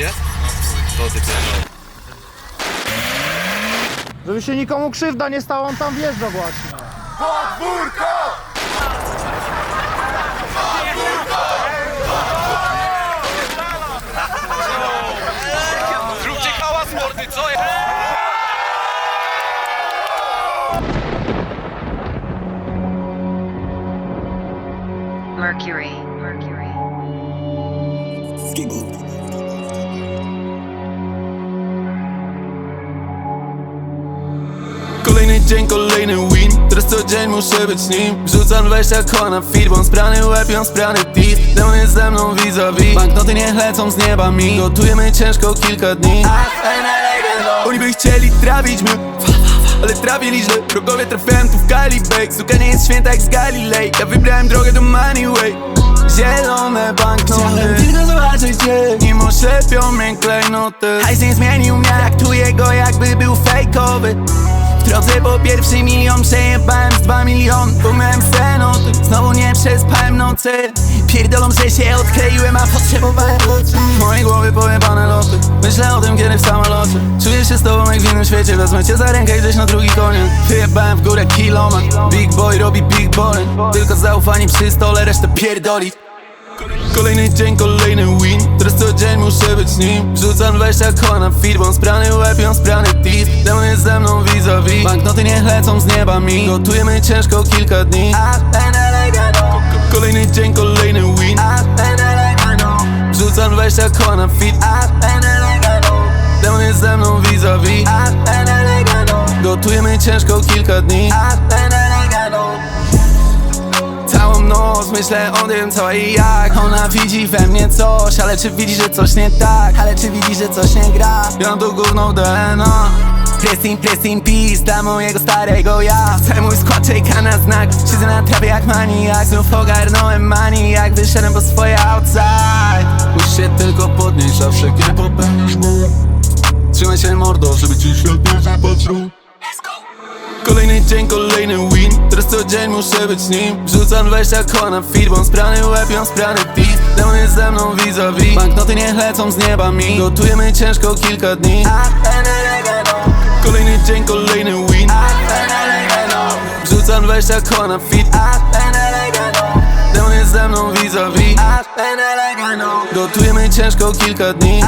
jest? To ty pierdolę. Żeby się nikomu krzywda nie stała, on tam wjeżdża właśnie. Zróbcie hałas mordy, co? Mercury. Mercury. Kolejny dzień, kolejny win Teraz co dzień muszę być nim. Wrzucam 20 koła na fit Bo sprany łeb, ją sprany tit Demon jest ze mną vis-a-vis. Banknoty niech lecą z nieba mi. Gotujemy ciężko kilka dni. Oni by chcieli trawić mnie ale trafili źle Wrogowie trafiałem tu w Kalibek Suka nie jest święta jak z Galilei. Ja wybrałem drogę do Moneyway Zielone banknoty. Chciałem tylko zobaczyć cię Nim oślepią mnie klejnoty. Hajs nie zmienił mnie Traktuję go jakby był fejkowy. w drodze po pierwszy milion przejebałem z dwa miliony. Bo miałem sen o tym, znowu nie przespałem nocy. Pierdolą, że się odkleiłem, a potrzebowałem W mojej głowie pojebane loty. Myślę o tym, kiedy w samolocie. Czuję się z tobą jak w innym świecie. Wezmę cię za rękę i gdzieś na drugi koniec. Wyjebałem w górę kilometr. Big boy robi big boy. Tylko zaufanie przy stole, resztę pierdoli Kolejny dzień, kolejny win. Teraz co dzień muszę być nim. Wrzucam 20 koła na fit Bo sprany łeb, ją sprany tit. Demon jest ze mną vis-a-vis. Banknoty niech lecą z nieba mi. Gotujemy ciężko kilka dni. Ko- Kolejny dzień, kolejny win. Wrzucam 20 koła na fit. Demon jest ze mną vis-a-vis. Gotujemy ciężko kilka dni noc myślę o tym co i jak. Ona widzi we mnie coś, ale czy widzi, że coś nie tak? Ale czy widzi, że coś nie gra? Mam to gówno DNA Rest in, rest in peace dla mojego starego ja. Cały mój skład czeka na znak. Siedzę na trawie jak maniak. Znów ogarnąłem mani jak wyszedłem po swoje outside. Musisz się tylko podnieść zawsze kiedy popełnisz błąd. Trzymaj się mordo, żeby ci świat nie zapatrzył Kolejny dzień, kolejny co dzień muszę być nim. Wrzucam 20 koła na fit Bo sprany łeb, ją sprany tit Demon jest ze mną vis-a-vis. Banknoty niech lecą z nieba mi. Gotujemy ciężko kilka dni. Kolejny dzień, kolejny win. Wrzucam 20 koła na fit. Demon jest ze mną vis-a-vis. Gotujemy ciężko kilka dni